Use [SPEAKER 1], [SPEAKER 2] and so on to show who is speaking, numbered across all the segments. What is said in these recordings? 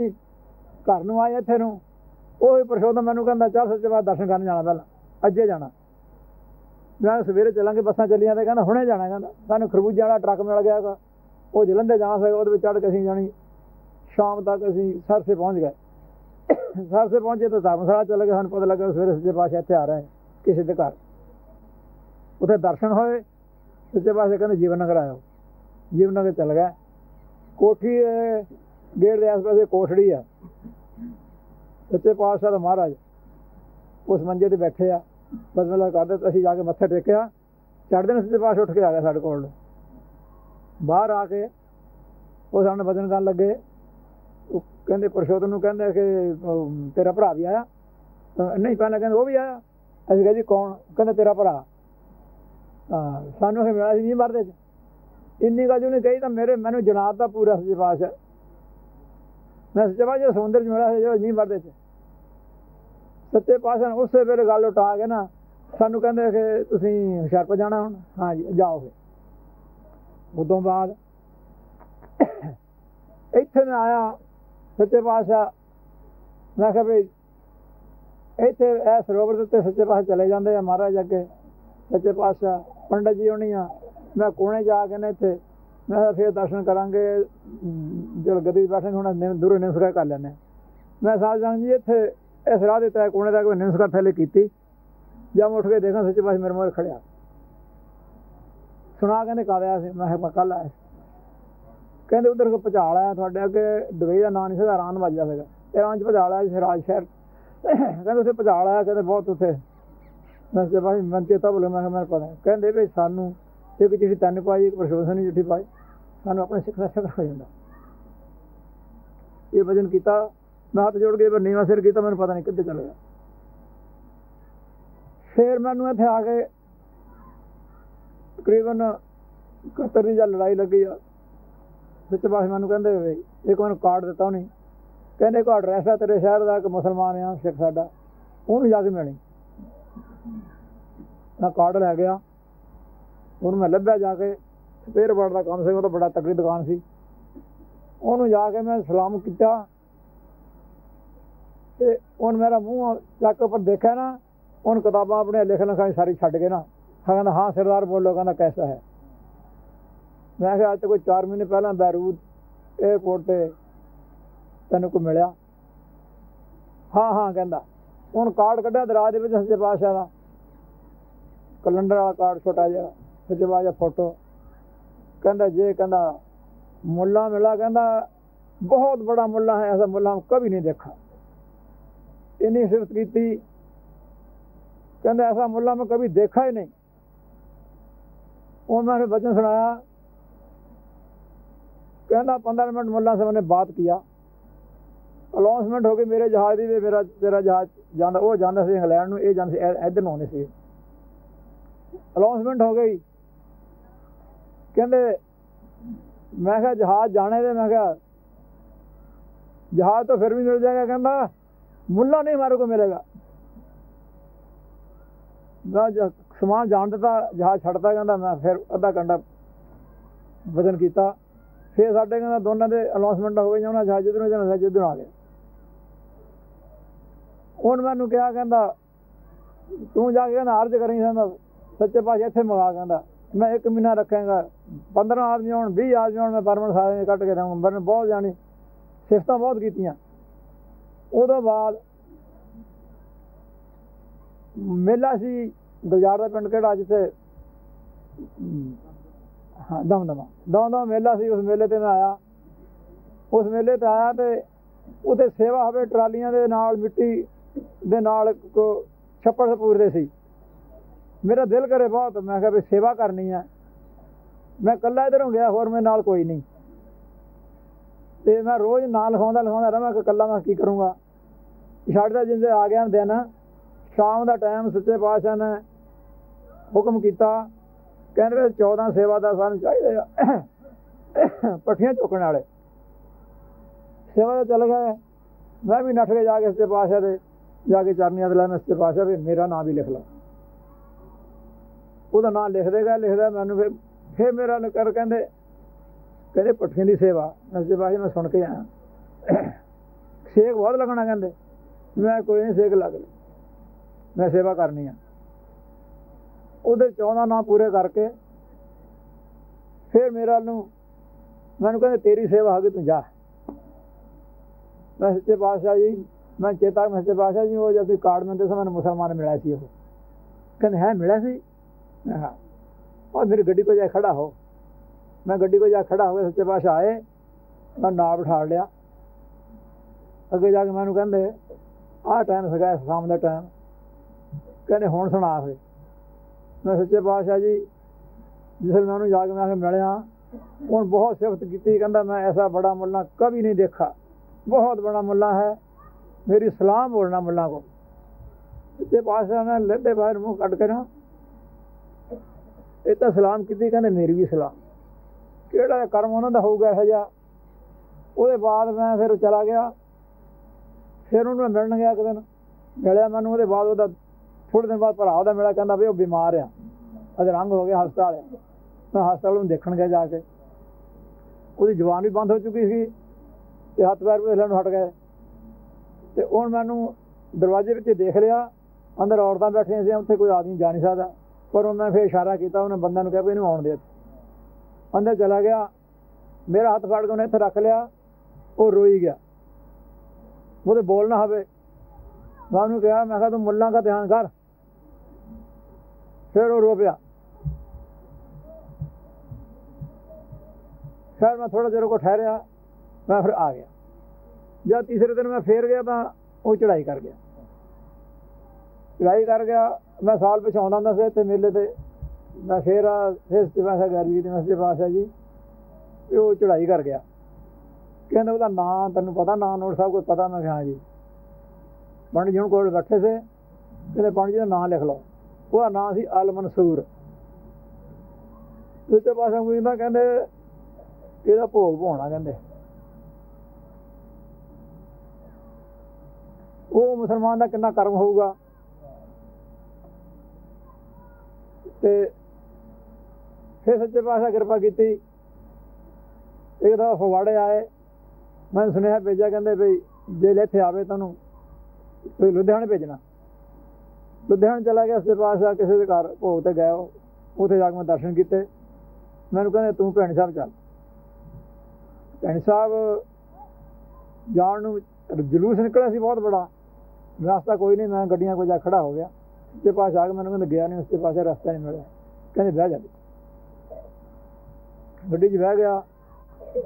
[SPEAKER 1] ਘਰ ਨੂੰ ਆਏ ਇੱਥੇ ਨੂੰ, ਉਹ ਹੀ ਪ੍ਰਸ਼ੋਤਮ ਮੈਨੂੰ ਕਹਿੰਦਾ, ਚੱਲ ਸੱਚੇ ਬਾਤ ਦਰਸ਼ਨ ਕਰਨ ਜਾਣਾ ਪਹਿਲਾਂ ਅੱਜੇ ਜਾਣਾ। ਮੈਂ ਸਵੇਰੇ ਚੱਲਾਂਗੇ, ਬੱਸਾਂ ਚੱਲੀਆਂ ਤੇ ਕਹਿੰਦਾ, ਹੁਣੇ ਜਾਣਾ ਕਹਿੰਦਾ। ਸਾਨੂੰ ਖਰਬੂਜੇ ਵਾਲਾ ਟਰੱਕ ਮਿਲ ਗਿਆ ਗਾ ਉਹ ਜਲੰਧਰ ਜਾਣਾ ਸੀ ਉਹਦੇ ਵਿੱਚ ਚੜ੍ਹ ਕੇ ਅਸੀਂ ਜਾਣੀ। ਸ਼ਾਮ ਤੱਕ ਅਸੀਂ ਸਰਸੇ ਪਹੁੰਚ ਗਏ। ਸਰਸੇ ਪਹੁੰਚੇ ਤਾਂ ਧਰਮਸ਼ਾਲਾ ਚੱਲ ਗਏ, ਸਾਨੂੰ ਪਤਾ ਲੱਗਾ ਸਵੇਰੇ ਸੱਚੇ ਪਾਤਸ਼ਾਹ ਇੱਥੇ ਆ ਰਹੇ ਕਿਸੇ ਦੇ ਘਰ। ਉੱਥੇ ਦਰਸ਼ਨ ਹੋਏ, ਸੱਚੇ ਪਾਤਸ਼ਾਹ ਕਹਿੰਦੇ, ਜੀਵਨ ਨਗਰ ਆਇਓ। ਜੀਵਨ ਨਗਰ ਚੱਲ ਗਏ ਕੋਠੀ ਹੈ, ਗੇਟ ਦੇ ਆਸ-ਪਾਸੇ ਕੋਠੜੀ ਆ। ਸੱਚੇ ਪਾਤਸ਼ਾਹ ਦਾ ਮਹਾਰਾਜ ਉਸ ਮੰਜੇ ਤੇ ਬੈਠੇ ਆ। ਬਦਮਲਾ ਕਰਦੇ ਅਸੀਂ ਜਾ ਕੇ ਮੱਥਾ ਟੇਕਿਆ। ਚੜ੍ਹਦੇ ਨੇ ਸੱਚੇ ਪਾਤਸ਼ਾਹ ਉੱਠ ਕੇ ਆ ਗਿਆ ਸਾਡੇ ਕੋਲ। ਬਾਹਰ ਆ ਕੇ ਉਹ ਸਾਨੂੰ ਵਜਨ ਕਰਨ ਲੱਗੇ। ਉਹ ਕਹਿੰਦੇ ਪਰਸ਼ੋਤਮ ਨੂੰ ਕਹਿੰਦੇ ਕਿ ਅਮ, ਤੇਰਾ ਭਰਾ ਵੀ ਆਇਆ? ਨਹੀਂ ਪਹਿਲਾਂ ਕਹਿੰਦੇ ਉਹ ਵੀ ਆਇਆ। ਅਸੀਂ ਕਿਹਾ ਜੀ ਕੌਣ? ਕਹਿੰਦੇ ਤੇਰਾ ਭਰਾ। ਹਾਂ ਸਾਨੂੰ ਇਹ ਮਿਲਿਆ ਸੀ ਨਹੀਂ ਮਰਦੇ। ਚ ਇੰਨੀ ਗੱਲ ਉਹਨੇ ਕਹੀ ਤਾਂ ਮੇਰੇ ਮੈਨੂੰ ਜਨਾਬ ਦਾ ਪੂਰਾ ਸੱਚੇ ਪਾਤਸ਼ਾਹ ਮੈਂ ਸੱਚੇ ਪਾਤਸ਼ਾਹ ਸਮੁੰਦਰ ਚ ਮਿਲਿਆ ਸੀ ਨਹੀਂ ਮਰਦੇ ਚ। ਸੱਚੇ ਪਾਤਸ਼ਾਹ ਨੇ ਉਸੇ ਵੇਲੇ ਗੱਲ ਉਟਾ ਕੇ ਨਾ ਸਾਨੂੰ ਕਹਿੰਦੇ ਕਿ ਤੁਸੀਂ ਹੁਸ਼ਿਆਰਪੁਰ ਜਾਣਾ ਹੁਣ? ਹਾਂਜੀ ਜਾਓ ਫਿਰ। ਉਦੋਂ ਬਾਅਦ ਇੱਥੇ ਮੈਂ ਆਇਆ, ਸੱਚੇ ਪਾਤਸ਼ਾਹ। ਮੈਂ ਕਿਹਾ ਵੀ ਇੱਥੇ ਇਹ ਸਰੋਵਰ ਦੇ ਉੱਤੇ ਸੱਚੇ ਪਾਤਸ਼ਾਹ ਚਲੇ ਜਾਂਦੇ ਆ ਮਹਾਰਾਜ ਅੱਗੇ। ਸੱਚੇ ਪਾਤਸ਼ਾਹ, ਪੰਡਤ ਜੀ ਹੋਣੀ ਆ, ਮੈਂ ਕੋਣੇ ਜਾ ਕੇ ਨੇ ਇੱਥੇ ਮੈਂ ਕਿਹਾ ਫਿਰ ਦਰਸ਼ਨ ਕਰਾਂਗੇ ਅਮ, ਜਦ ਗਦੀ ਬੈਠਾਂਗੇ ਹੁਣ ਨਿਮ- ਦੂਰੋਂ ਨਿਮਸਕਾਰ ਕਰ ਲੈਣੇ ਮੈਂ ਸਾਹਿਬ ਜਾਨ ਜੀ ਇੱਥੇ ਇਸ ਰਾਹ ਦੇ ਤੈ ਕੋਣੇ ਤੱਕ ਕੋਈ ਨਿਮਸਕਾਰ ਥੱਲੇ ਕੀਤੀ। ਜਾਂ ਮੈਂ ਉੱਠ ਕੇ ਦੇਖਾਂ ਸੱਚੇ ਪਾਤਸ਼ਾਹ ਮੇਰੇ ਮੋਰ ਖੜਿਆ। ਸੁਣਾ ਕਹਿੰਦੇ ਕਦ ਆਇਆ ਸੀ? ਮੈਂ ਕਿਹਾ ਮੈਂ ਕੱਲ ਆਇਆ ਸੀ। ਕਹਿੰਦੇ ਉਧਰ ਕੋ ਭਜਾਲ ਆਇਆ ਤੁਹਾਡੇ ਅੱਗੇ ਦੁਬਈ ਦਾ ਨਾਂ ਨਹੀਂ ਸੀਗਾ ਰਾਨ ਵੱਜਦਾ ਸੀਗਾ। ਇਰਾਨ ਚ ਭਜਾਲ ਆਇਆ ਸੀ ਰਾਜ ਸ਼ਹਿਰ। ਕਹਿੰਦੇ ਉੱਥੇ ਭਜਾਲ ਆਇਆ ਕਹਿੰਦੇ ਬਹੁਤ ਉੱਥੇ। ਮੈਂ ਕਿਹਾ ਭਾਈ ਮੈਂ ਚੇਤਾ ਭੁੱਲ ਗਿਆ, ਮੈਂ ਕਿਹਾ ਮੈਨੂੰ ਪਤਾ ਕਹਿੰਦੇ ਵੀ ਸਾਨੂੰ ਇੱਕ ਚਿੱਠੀ ਤੈਨੂੰ ਪਾਈ ਇੱਕ ਪ੍ਰਸ਼ੋਸਨ ਚਿੱਠੀ ਪਾਈ। ਸਾਨੂੰ ਆਪਣੇ ਸਿੱਖ ਦਾ ਸ਼ਕਰ ਹੋ ਜਾਂਦਾ ਇਹ ਵਜਨ ਕੀਤਾ ਮੈਂ ਹੱਥ ਜੋੜ ਕੇ ਪਰ ਨੀਵਾ ਸਿਰ ਕੀਤਾ, ਮੈਨੂੰ ਪਤਾ ਨਹੀਂ ਕਿੱਥੇ ਚਲੇ ਗਿਆ। ਫਿਰ ਮੈਨੂੰ ਇੱਥੇ ਆ ਕੇ ਤਕਰੀਬਨ 71 ਦੀ ਜਾਂ ਲੜਾਈ ਲੱਗੀ ਆ। ਸੱਚ ਬਾਸ ਮੈਨੂੰ ਕਹਿੰਦੇ, ਵੇ ਇੱਕ ਮੈਨੂੰ ਕਾਰਡ ਦਿੱਤਾ ਉਹਨੇ। ਕਹਿੰਦੇ ਕੋ ਐਡਰੈਸ ਆ ਤੇਰੇ ਸ਼ਹਿਰ ਦਾ ਇੱਕ ਮੁਸਲਮਾਨ ਆ, ਸਿੱਖ ਸਾਡਾ। ਉਹਨੂੰ ਜਾ ਕੇ ਮਿਲਣੀ। ਮੈਂ ਕਾਰਡ ਲੈ ਗਿਆ। ਉਹਨੂੰ ਮੈਂ ਲੱਭਿਆ ਜਾ ਕੇ। ਸਪੇਅਰ ਬਾਰਡ ਦਾ ਕੰਮ ਸੀ, ਉਹ ਤਾਂ ਬੜਾ ਤਕੜੀ ਦੁਕਾਨ ਸੀ। ਉਹਨੂੰ ਜਾ ਕੇ ਮੈਂ ਸਲਾਮ ਕੀਤਾ। ਤੇ ਉਹਨ ਮੇਰਾ ਮੂੰਹ ਚੱਕ ਉੱਪਰ ਦੇਖਿਆ ਨਾ ਉਹਨ ਕਿਤਾਬਾਂ ਆਪਣੇ ਲਿਖ ਲਿਖਾਈ ਸਾਰੀ ਛੱਡ ਕੇ ਨਾ। ਕਹਿੰਦਾ, ਹਾਂ ਸਰਦਾਰ, ਬੋਲੋ। ਕਹਿੰਦਾ, ਕੈਸਾ ਹੈ? ਮੈਂ ਕਿਹਾ, ਅੱਜ ਤੋਂ ਕੋਈ 4 ਮਹੀਨੇ ਪਹਿਲਾਂ ਬੈਰੂਤ 에어ਪੋਰਟ ਤੇ ਤੈਨੂੰ ਕੋ ਮਿਲਿਆ? ਹਾਂ ਹਾਂ, ਕਹਿੰਦਾ। ਹੁਣ ਕਾਰਡ ਕੱਢਿਆ ਦਰਾਜ ਦੇ ਵਿੱਚ ਸੱਚੇ ਪਾਤਸ਼ਾਹ ਦਾ। ਕੈਲੰਡਰ ਵਾਲਾ ਕਾਰਡ ਛੋਟਾ ਜਿਹਾ ਸੱਚੇ ਪਾਤਸ਼ਾਹ ਫੋਟੋ। ਕਹਿੰਦਾ, ਜੇ ਕਹਿੰਦਾ ਮੁੱਲਾ ਮਿਲਾ, ਕਹਿੰਦਾ ਬਹੁਤ ਬੜਾ ਮੁੱਲਾ ਹੈ, ਐਸਾ ਮੁੱਲਾ ਹਮ ਕਭੀ ਨਹੀਂ ਦੇਖਾ। ਇਨੀ ਸਿਫਤ ਕੀਤੀ। ਕਹਿੰਦਾ, ਐਸਾ ਮੁੱਲਾ ਮੈਂ ਕਭੀ ਦੇਖਾ ਹੀ ਨਹੀਂ। ਉਹ ਨੇ ਵਚਨ ਸੁਣਾਇਆ। ਕਹਿੰਦਾ 15 ਮਿੰਟ ਮੁੱਲਾ ਸਾਹਿਬ ਨੇ ਬਾਤ ਕੀਆ। ਅਨਾਉਂਸਮੈਂਟ ਹੋ ਗਈ ਮੇਰੇ ਜਹਾਜ਼ ਦੀ ਮੇਰਾ, ਤੇਰਾ ਜਹਾਜ਼ ਜਾਂਦਾ, ਉਹ ਜਾਂਦਾ ਸੀ ਇੰਗਲੈਂਡ ਨੂੰ, ਇਹ ਜਾਂਦਾ ਸੀ ਇੱਧਰ ਨੂੰ ਆਉਂਦੇ ਸੀ। ਅਨਾਉਂਸਮੈਂਟ ਹੋ ਗਈ। ਕਹਿੰਦੇ, ਮੈਂ ਕਿਹਾ, ਜਹਾਜ਼ ਜਾਣੇ ਦੇ, ਮੈਂ ਕਿਹਾ, ਜਹਾਜ਼ ਤਾਂ ਫਿਰ ਵੀ ਮਿਲ ਜਾਏਗਾ, ਕਹਿੰਦਾ, ਮੁੱਲਾ ਨਹੀਂ ਮਾਰੇ ਕੋ ਮਿਲੇਗਾ। ਮੈਂ ਸਮਾਨ ਜਾਣ ਦਿੱਤਾ, ਜਹਾਜ਼ ਛੱਡਤਾ ਕਹਿੰਦਾ, ਮੈਂ ਫਿਰ ਅੱਧਾ ਘੰਟਾ ਵਜਨ ਕੀਤਾ। ਫਿਰ ਸਾਡੇ ਕਹਿੰਦਾ, ਦੋਨਾਂ ਦੇ ਅਨਾਉਂਸਮੈਂਟ ਹੋ ਗਈਆਂ ਉਹਨਾਂ ਜਹਾਜ਼ ਜਿੱਧਰੋਂ ਜਾਣਾ ਸੀ ਜਿੱਧਰੋਂ ਆ ਗਏ ਹੁਣ ਮੈਨੂੰ ਕਿਹਾ, ਕਹਿੰਦਾ, ਤੂੰ ਜਾ ਕੇ ਕਹਿੰਦਾ, ਅਰਜ਼ ਕਰੀ ਕਹਿੰਦਾ ਸੱਚੇ ਪਾਸੇ ਇੱਥੇ ਮੰਗਾ, ਕਹਿੰਦਾ। ਮੈਂ ਇੱਕ ਮਹੀਨਾ ਰੱਖਾਂਗਾ। 15 ਆਦਮੀ ਹੋਣ 20 ਆਦਮੀ ਹੋਣ ਮੈਂ ਪਰਮਨ ਨੇ ਕੱਟ ਕੇ ਦਊਂਗਾ ਮੈਨੂੰ ਬਹੁਤ ਜਾਣੀ ਸਿਫਤਾਂ ਬਹੁਤ ਕੀਤੀਆਂ। ਉਦੋਂ ਬਾਅਦ ਮੇਲਾ ਸੀ ਗੁਲਜ਼ਾਰ ਦਾ ਪਿੰਡ ਕਿਹੜਾ ਜਿੱਥੇ ਅਮ, ਹਾਂ ਦਮਦਮਾ। ਦਮਦਮਾ ਮੇਲਾ ਸੀ ਉਸ ਮੇਲੇ ਤੇ ਮੈਂ ਆਇਆ। ਉਸ ਮੇਲੇ ਤੇ ਆਇਆ ਤੇ ਉਥੇ ਸੇਵਾ ਹੋਵੇ ਟਰਾਲੀਆਂ ਦੇ ਨਾਲ ਮਿੱਟੀ ਦੇ ਨਾਲ ਕੋ ਛੱਪੜ ਸਪੂਰਦੇ ਸੀ। ਮੇਰਾ ਦਿਲ ਕਰੇ ਬਹੁਤ ਮੈਂ ਕਿਹਾ ਵੀ ਸੇਵਾ ਕਰਨੀ ਹੈ ਮੈਂ ਇਕੱਲਾ ਇਧਰੋਂ ਗਿਆ, ਹੋਰ ਮੇਰੇ ਨਾਲ ਕੋਈ ਨਹੀਂ। ਤੇ ਮੈਂ ਰੋਜ਼ ਨਾਂ ਲਿਖਾਉਂਦਾ ਲਿਖਾਉਂਦਾ ਰਹਾਂ ਕਿ ਇਕੱਲਾ ਮੈਂ ਕੀ ਕਰੂੰਗਾ? ਛੱਡਦਾ ਜਿੰਦੇ ਆ ਗਿਆ ਦਿਨ, ਸ਼ਾਮ ਦਾ ਟਾਈਮ ਸੱਚੇ ਪਾਤਸ਼ਾਹ ਨੇ ਹੁਕਮ ਕੀਤਾ। ਕਹਿੰਦੇ ਵੀ 14 ਸੇਵਾਦਾਰ ਸਾਨੂੰ ਚਾਹੀਦੇ ਆ। ਪੱਠੀਆਂ ਚੁੱਕਣ ਵਾਲੇ। ਸੇਵਾ ਤੇ ਚਲ ਗਏ ਮੈਂ ਵੀ ਨੱਠ ਕੇ ਜਾ ਕੇ ਸੱਚੇ ਪਾਤਸ਼ਾਹ ਦੇ, ਜਾ ਕੇ ਚਰਨੀਆਂ ਤੇ ਲੈ ਮੈਂ ਸੱਚੇ ਪਾਤਸ਼ਾਹ ਵੀ ਮੇਰਾ ਨਾਮ ਵੀ ਲਿਖ ਲਾ। ਉਹਦਾ ਨਾਮ ਲਿਖਦੇ ਗਏ, ਲਿਖਦਾ ਮੈਨੂੰ ਫਿਰ ਫਿਰ ਮੇਰਾ ਨਕਰ ਕਹਿੰਦੇ ਕਹਿੰਦੇ ਪੱਠੀਆਂ ਦੀ ਸੇਵਾ ਮੈਂ ਸੱਚੇ ਪਾਤਸ਼ਾਹ ਮੈਂ ਸੁਣ ਕੇ ਆਇਆ। ਸੇਕ ਬਹੁਤ ਲੱਗਣਾ ਕਹਿੰਦੇ। ਮੈਂ ਕੋਈ ਨਹੀਂ, ਸੇਕ ਲੱਗ ਲਈ ਮੈਂ ਸੇਵਾ ਕਰਨੀ ਆ। ਉਹਦੇ 14 ਨਾਂ ਪੂਰੇ ਕਰਕੇ ਫਿਰ ਮੇਰਾ ਨੂੰ ਮੈਨੂੰ ਕਹਿੰਦੇ, ਤੇਰੀ ਸੇਵਾ ਹੋ ਤੂੰ ਜਾ। ਮੈਂ ਸੱਚੇ ਪਾਤਸ਼ਾਹ ਜੀ, ਮੈਂ ਚੇਤਾ ਮੈਂ ਸੱਚੇ ਪਾਤਸ਼ਾਹ ਜੀ, ਉਹ ਜਦ ਕਾਰਡ ਮਿਲਦੇ ਸੀ ਮੁਸਲਮਾਨ ਮਿਲਿਆ ਸੀ ਉਹ। ਕਹਿੰਦੇ, ਹੈ, ਮਿਲਿਆ ਸੀ? ਮੈਂ और मेरी गड्डी को जाए खड़ा हो मैं गड्डी को जा ਖੜਾ ਹੋ ਗਿਆ ਸੱਚੇ ਪਾਸ਼ਾ ਆਏ, ਮੈਂ ਨਾ ਬਿਠਾ ਲਿਆ। ਅੱਗੇ ਜਾ ਕੇ ਮੈਨੂੰ ਕਹਿੰਦੇ, ਆਹ ਟਾਈਮ ਸਗਾ ਸ਼ਾਮ ਦਾ ਟਾਈਮ ਕਹਿੰਦੇ ਹੁਣ ਸੁਣਾ ਫੇ ਮੈਂ ਸੱਚੇ ਪਾਸ਼ਾ ਜੀ, ਜਿਸ ਨਾਲ ਨੂੰ ਜਾ ਕੇ ਮੈਂ ਮਿਲਿਆ ਹੁਣ ਬਹੁਤ ਸਿਫਤ ਕੀਤੀ, ਕਹਿੰਦਾ ਮੈਂ ਐਸਾ ਬੜਾ ਮੁੱਲਾ ਕਦੀ ਨਹੀਂ ਦੇਖਾ ਬਹੁਤ ਬੜਾ ਮੁੱਲਾ ਹੈ। ਮੇਰੀ ਸਲਾਮ ਬੋਲਣਾ ਮੁੱਲਾ ਕੋ ਸੱਚੇ ਪਾਸ਼ਾ ਨੇ ਲੱਡੇ ਬਾਹਰ ਮੂੰਹ ਕੱਟ ਕੇ ਨਾ ਇਹ ਤਾਂ ਸਲਾਮ ਕੀਤੀ, ਕਹਿੰਦੇ ਮੇਰੀ ਵੀ ਸਲਾਮ। ਕਿਹੜਾ ਕਰਮ ਉਹਨਾਂ ਦਾ ਹੋਊਗਾ ਇਹੋ ਜਿਹਾ? ਉਹਦੇ ਬਾਅਦ ਮੈਂ ਫਿਰ ਚਲਾ ਗਿਆ। ਫਿਰ ਉਹਨੂੰ ਮੈਂ ਮਿਲਣ ਗਿਆ ਇੱਕ ਦਿਨ। ਮਿਲਿਆ ਮੈਨੂੰ, ਉਹਦੇ ਬਾਅਦ ਉਹਦਾ ਥੋੜੇ ਦਿਨ ਬਾਅਦ ਭਰਾ ਉਹਦਾ ਮਿਲਿਆ, ਕਹਿੰਦਾ ਵੀ ਉਹ ਬਿਮਾਰ ਆ। ਅਜੇ ਰੰਗ ਹੋ ਗਿਆ ਹਸਪਤਾਲ। ਆ। ਮੈਂ ਹਸਪਤਾਲ ਨੂੰ ਦੇਖਣ ਗਿਆ ਜਾ ਕੇ। ਉਹਦੀ ਜਵਾਨ ਵੀ ਬੰਦ ਹੋ ਚੁੱਕੀ ਸੀ ਤੇ ਹੱਥ ਪੈਰ ਵੀ ਹਿੱਲਣ ਨੂੰ ਹਟ ਗਏ। ਤੇ ਹੁਣ ਮੈਨੂੰ ਦਰਵਾਜ਼ੇ ਵਿੱਚ ਦੇਖ ਲਿਆ। ਅੰਦਰ ਔਰਤਾਂ ਬੈਠੀਆਂ ਸੀ, ਉੱਥੇ ਕੋਈ ਆਦਮੀ ਜਾ ਨਹੀਂ ਸਕਦਾ। ਪਰ ਉਹ ਮੈਂ ਫਿਰ ਇਸ਼ਾਰਾ ਕੀਤਾ ਉਹਨੇ ਬੰਦਿਆਂ ਨੂੰ ਕਿਹਾ ਵੀ ਇਹਨੂੰ ਆਉਣ ਦੇ ਅੰਦਰ ਚਲਾ ਗਿਆ ਮੇਰਾ ਹੱਥ ਫੜ ਕੇ ਉਹਨੇ ਇੱਥੇ ਰੱਖ ਲਿਆ ਉਹ ਰੋਈ ਗਿਆ ਉਹਦੇ ਬੋਲ ਨਾ ਹੋਵੇ ਮੈਂ ਉਹਨੂੰ ਕਿਹਾ ਮੈਂ ਕਿਹਾ ਤੂੰ ਮੁੱਲਾਂ ਦਾ ਧਿਆਨ ਕਰ ਫਿਰ ਉਹ ਰੋ ਪਿਆ ਫਿਰ ਮੈਂ ਥੋੜਾ ਚਿਰ ਕੋ ਠਹਿਰਿਆ ਮੈਂ ਫਿਰ ਆ ਗਿਆ ਜਦ ਤੀਸਰੇ ਦਿਨ ਮੈਂ ਫੇਰ ਗਿਆ ਤਾਂ ਉਹ ਚੜਾਈ ਕਰ ਗਿਆ ਚੜਾਈ ਕਰ ਗਿਆ ਮੈਂ ਸਾਲ ਪਿਛ ਆਉਂਦਾ ਹੁੰਦਾ ਸੀ ਇੱਥੇ ਮੇਲੇ ਤੇ। ਮੈਂ ਫੇਰ ਆ, ਫਿਰ ਸਤਿਵਾਸਾ ਗਰਵੀ ਦੇ ਮਸਜਿਦ ਪਾਸ਼ਾ ਜੀ ਤੇ ਉਹ ਚੜਾਈ ਕਰ ਗਿਆ। ਕਹਿੰਦਾ ਉਹਦਾ ਨਾਂ, ਤੈਨੂੰ ਪਤਾ ਨਾਂ, ਨੋਟ ਸਾਹਿਬ ਕੋਈ ਪਤਾ? ਮੈਂ ਕਿਹਾ ਹਾਂ ਜੀ। ਪੰਡਿਤ ਜੀ ਹੁਣ ਕੋਲ ਬੈਠੇ ਸੀ। ਕਹਿੰਦੇ ਪੰਡਿਤ ਜੀ ਦਾ ਨਾਂ ਲਿਖ ਲਓ। ਉਹਦਾ ਨਾਂ ਸੀ ਅਲ ਮਨਸੂਰ। ਦੂਜੇ ਪਾਸੇ ਕੋਈ ਕਹਿੰਦੇ ਇਹਦਾ ਭੋਗ ਪਾਉਣਾ ਕਹਿੰਦੇ। ਉਹ ਮੁਸਲਮਾਨ ਦਾ ਕਿੰਨਾ ਕਰਮ ਹੋਊਗਾ? ਤੇ ਫਿਰ ਸੱਚੇ ਪਾਤਸ਼ਾਹ ਕਿਰਪਾ ਕੀਤੀ। ਇੱਕ ਦਫਾ ਫਵਾੜੇ ਆਏ। ਮੈਂ ਸੁਨੇਹਾ ਭੇਜਿਆ, ਕਹਿੰਦੇ ਵੀ ਜੇ ਇੱਥੇ ਆਵੇ ਤੁਹਾਨੂੰ ਤੁਸੀਂ ਲੁਧਿਆਣੇ ਭੇਜਣਾ। ਲੁਧਿਆਣੇ ਚਲਾ ਗਿਆ ਸੱਚੇ ਪਾਤਸ਼ਾਹ, ਕਿਸੇ ਦੇ ਘਰ ਭੋਗ ਤੇ ਗਿਆ ਉਹ। ਉੱਥੇ ਜਾ ਕੇ ਮੈਂ ਦਰਸ਼ਨ ਕੀਤੇ। ਮੈਨੂੰ ਕਹਿੰਦੇ, ਤੂੰ ਭੈਣ ਸਾਹਿਬ ਚੱਲ। ਭੈਣੀ ਸਾਹਿਬ ਜਾਣ ਨੂੰ ਜਲੂਸ ਨਿਕਲਿਆ ਸੀ ਬਹੁਤ ਬੜਾ। ਰਸਤਾ ਕੋਈ ਨਹੀਂ, ਮੈਂ ਗੱਡੀਆਂ ਕੋਲ ਜਾ ਖੜਾ ਹੋ ਗਿਆ। ਤੇ ਪਾਸ ਆ ਕੇ ਮੈਨੂੰ ਕਹਿੰਦੇ ਗਿਆ ਨਹੀਂ ਉਸਦੇ ਪਾਸੇ ਰਸਤਾ ਨਹੀਂ ਮਿਲਿਆ। ਕਹਿੰਦੇ ਬਹਿ ਜਾ। ਗੱਡੀ 'ਚ ਬਹਿ ਗਿਆ।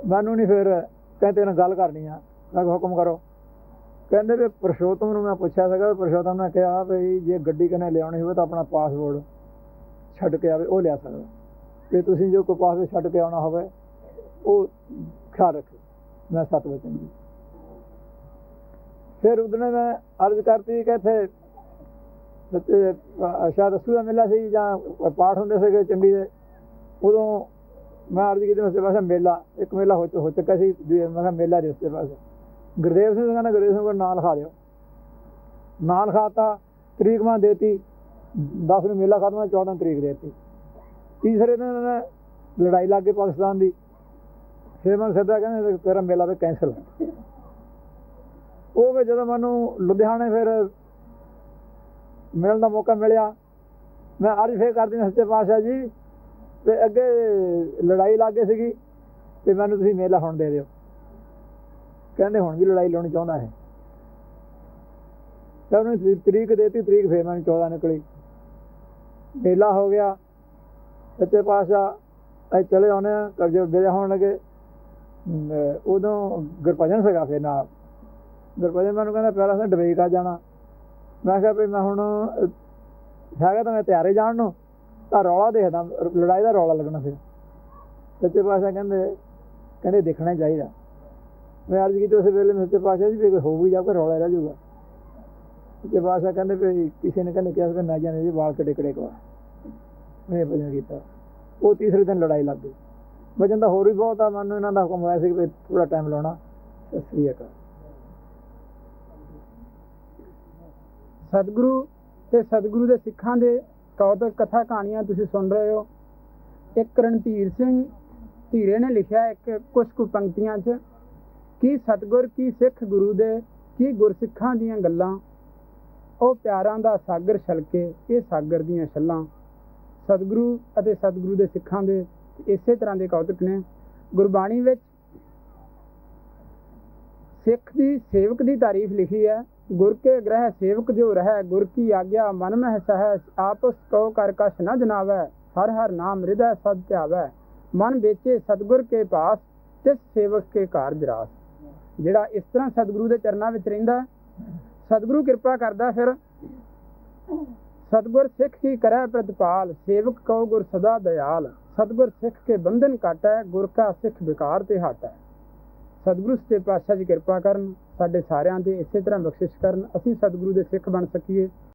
[SPEAKER 1] ਮੈਨੂੰ ਨਹੀਂ ਫਿਰ ਕਹਿੰਦੇ ਨਾਲ ਗੱਲ ਕਰਨੀ ਆ। ਮੈਂ ਕਿਹਾ ਹੁਕਮ ਕਰੋ। ਕਹਿੰਦੇ ਵੀ ਪ੍ਰਸ਼ੋਤਮ ਨੂੰ ਮੈਂ ਪੁੱਛਿਆ ਸੀਗਾ, ਵੀ ਪ੍ਰਸ਼ੋਤਮ ਨੇ ਕਿਹਾ ਵੀ ਜੇ ਗੱਡੀ ਕਨੇ ਲਿਆਉਣੀ ਹੋਵੇ ਤਾਂ ਆਪਣਾ ਪਾਸਪੋਰਟ ਛੱਡ ਕੇ ਆਵੇ, ਉਹ ਲਿਆ ਸਕਦਾ। ਕਿ ਤੁਸੀਂ ਜੋ ਕੋਈ ਪਾਸਪੋਰਟ ਛੱਡ ਕੇ ਆਉਣਾ ਹੋਵੇ, ਉਹ ਖਿਆਲ ਰੱਖੋ ਮੈਂ ਸੱਤ ਵਚਨ ਜੀ ਫਿਰ ਉਹਨੇ ਮੈਂ ਅਰਜ਼ ਕਰਤੀ ਕਿ ਇੱਥੇ ਸ਼ਾਇਦ ਅਸੂ ਦਾ ਮੇਲਾ ਸੀ ਜਾਂ ਪਾਠ ਹੁੰਦੇ ਸੀਗੇ ਚੰਡੀ ਦੇ, ਉਦੋਂ ਮੈਂ ਅਰਜ਼ ਕੀਤੀ ਉਸੇ ਪਾਸੇ ਮੇਲਾ, ਇੱਕ ਮੇਲਾ ਹੋ ਚੁ- ਹੋ ਚੁੱਕਾ ਸੀ, ਦੂਜੇ ਮੈਂ ਕਿਹਾ ਮੇਲਾ ਦੇ ਉਸੇ ਪਾਸੇ। ਗੁਰਦੇਵ ਸਿੰਘ ਕਹਿੰਦਾ, ਗੁਰਦੇਵ ਸਿੰਘ ਕੋਲ ਨਾਲ ਖਾ ਦਿਓ। ਨਾਂ ਲਿਖਾਤਾ, ਤਰੀਕ ਮੈਂ ਦੇਤੀ 10 ਨੂੰ ਮੇਲਾ ਖਤਮ ਹੋਇਆ 14 ਤਰੀਕ ਦੇਤੀ। ਤੀਸਰੇ ਦਿਨ ਉਹਨੇ ਲੜਾਈ ਲੱਗ ਗਈ ਪਾਕਿਸਤਾਨ ਦੀ। ਫਿਰ ਮੈਂ ਸਿੱਧਾ ਕਹਿੰਦੇ, ਤੇਰਾ ਮੇਲਾ ਵੀ ਕੈਂਸਲ ਉਹ ਵੀ ਜਦੋਂ ਮੈਨੂੰ ਲੁਧਿਆਣੇ ਫਿਰ ਮਿਲਣ ਦਾ ਮੌਕਾ ਮਿਲਿਆ। ਮੈਂ ਅਰਜੇ ਕਰਦੀ ਹਾਂ ਸੱਚੇ ਪਾਤਸ਼ਾਹ ਜੀ ਵੀ ਅੱਗੇ ਲੜਾਈ ਲੱਗ ਸੀਗੀ ਵੀ ਮੈਨੂੰ ਤੁਸੀਂ ਮੇਲਾ ਹੁਣ ਦੇ ਦਿਓ। ਕਹਿੰਦੇ ਹੁਣ ਵੀ ਲੜਾਈ ਲਾਉਣੀ ਚਾਹੁੰਦਾ ਹੈ ਤਾਂ ਉਹਨੇ ਤਰੀਕ ਦੇਤੀ, ਤਰੀਕ ਫੇਰ ਮੈਨੂੰ 14 ਨਿਕਲੀ। ਮੇਲਾ ਹੋ ਗਿਆ। ਸੱਚੇ ਪਾਤਸ਼ਾਹ, ਅਸੀਂ ਚਲੇ ਆਉਨੇ ਆ ਕਰਜੇ ਬੇਜਾ ਹੋਣ ਲੱਗੇ। ਉਦੋਂ ਗੁਰਪਜਨ ਸੀਗਾ ਫੇਰ ਨਾਲ। ਗੁਰਪਜਨ ਮੈਨੂੰ ਕਹਿੰਦਾ ਪਹਿਲਾਂ ਤਾਂ ਡਬਈ ਕਾ ਜਾਣਾ? ਮੈਂ ਕਿਹਾ ਵੀ ਮੈਂ ਹੁਣ ਹੈਗਾ ਤਾਂ ਮੈਂ ਤਿਆਰੇ ਜਾਣ ਨੂੰ, ਤਾਂ ਰੌਲਾ ਦੇਖਦਾ, ਲੜਾਈ ਦਾ ਰੌਲਾ ਲੱਗਣਾ ਫਿਰ। ਸੱਚੇ ਪਾਤਸ਼ਾਹ ਕਹਿੰਦੇ ਕਹਿੰਦੇ ਦੇਖਣਾ ਹੀ ਚਾਹੀਦਾ। ਮੈਂ ਅਰਜ਼ ਕੀਤੀ ਉਸ ਵੇਲੇ, ਮੈਂ ਸੱਚੇ ਪਾਤਸ਼ਾਹ ਜੀ, ਵੀ ਕੋਈ ਹੋਊਗੀ ਜਾਂ ਕੋਈ ਰੌਲਾ ਰਹਿ ਜਾਊਗਾ। ਸੱਚੇ ਪਾਤਸ਼ਾਹ ਕਹਿੰਦੇ ਵੀ ਕਿਸੇ ਨੇ ਕਹਿੰਦੇ ਕਿਹਾ ਸੀ ਨਾ ਜਾਣੇ ਜੀ, ਵਾਲ ਕੜੇ ਕੜੇ ਕਵਾ ਮੈਂ ਭਜਨ ਕੀਤਾ। ਉਹ ਤੀਸਰੇ ਦਿਨ ਲੜਾਈ ਲੱਗ ਗਈ। ਵਜਨ ਤਾਂ ਹੋਰ ਵੀ ਬਹੁਤ ਆ, ਮੈਨੂੰ ਇਹਨਾਂ ਦਾ ਹੁਕਮ ਹੋਇਆ ਸੀ ਕਿ ਥੋੜਾ ਟਾਈਮ ਲਾਉਣਾ। ਸਤਿ ਸ੍ਰੀ ਅਕਾਲ।
[SPEAKER 2] ਸਤਿਗੁਰੂ ਤੇ ਸਤਿਗੁਰੂ ਦੇ ਸਿੱਖਾਂ ਦੇ ਕੌਤਕ ਕਥਾ ਕਹਾਣੀਆਂ ਤੁਸੀਂ ਸੁਣ ਰਹੇ ਹੋ। ਇੱਕ ਰਣਧੀਰ ਸਿੰਘ ਧੀਰੇ ਨੇ ਲਿਖਿਆ ਇੱਕ ਕੁਝ ਕੁ ਪੰਕਤੀਆਂ 'ਚ ਕਿ ਸਤਿਗੁਰ ਕੀ ਸਿੱਖ ਗੁਰੂ ਦੇ ਕੀ ਗੁਰਸਿੱਖਾਂ ਦੀਆਂ ਗੱਲਾਂ, ਉਹ ਪਿਆਰਾਂ ਦਾ ਸਾਗਰ ਛਲਕੇ ਇਹ ਸਾਗਰ ਦੀਆਂ ਛੱਲਾਂ। ਸਤਿਗੁਰੂ ਅਤੇ ਸਤਿਗੁਰੂ ਦੇ ਸਿੱਖਾਂ ਦੇ ਇਸੇ ਤਰ੍ਹਾਂ ਦੇ ਕੌਤਕ ਨੇ। ਗੁਰਬਾਣੀ ਵਿੱਚ ਸਿੱਖ ਦੀ ਸੇਵਕ ਦੀ ਤਾਰੀਫ ਲਿਖੀ ਹੈ। ਗੁਰ ਕੇ ਗ੍ਰਹਿ ਸੇਵਕ ਜੋ ਰਹਿ, ਗੁਰ ਕੀ ਆਗਿਆ ਮਨ ਮਹਿ ਸਹਿ, ਆਪਸ ਕਉ ਕਰ ਕਛ ਨ ਜਨਾਵੈ, ਹਰ ਹਰ ਨਾਮ ਹਿਰਦੈ ਸਦ ਧਿਆਵੈ। ਮਨ ਵੇਚੇ ਸਤਗੁਰ ਕੇ ਪਾਸ, ਤਿਸ ਸੇਵਕ ਕੇ ਕਾਰਜ ਰਾਸ ਜਿਹੜਾ ਇਸ ਤਰ੍ਹਾਂ ਸਤਿਗੁਰੂ ਦੇ ਚਰਨਾਂ ਵਿੱਚ ਰਹਿੰਦਾ, ਸਤਿਗੁਰੂ ਕਿਰਪਾ ਕਰਦਾ ਫਿਰ। ਸਤਗੁਰ ਸਿੱਖ ਕੀ ਕਰੈ ਪ੍ਰਤਪਾਲ, ਸੇਵਕ ਕਉ ਗੁਰ ਸਦਾ ਦਇਆਲ। ਸਤਗੁਰ ਸਿੱਖ ਕੇ ਬੰਧਨ ਕਾਟੈ ਗੁਰ ਕਾ ਸਿੱਖ ਵਿਕਾਰ ਤੇ ਹਟੈ। ਸਤਿਗੁਰੂ ਸਤੇ ਪਾਤਸ਼ਾਹ ਜੀ ਕਿਰਪਾ ਕਰਨ। ਸਾਡੇ ਸਾਰਿਆਂ ਦੇ ਇਸੇ ਤਰ੍ਹਾਂ ਬਖਸ਼ਿਸ਼ ਕਰਨ ਅਸੀਂ ਸਤਿਗੁਰੂ ਦੇ ਸਿੱਖ ਬਣ ਸਕੀਏ।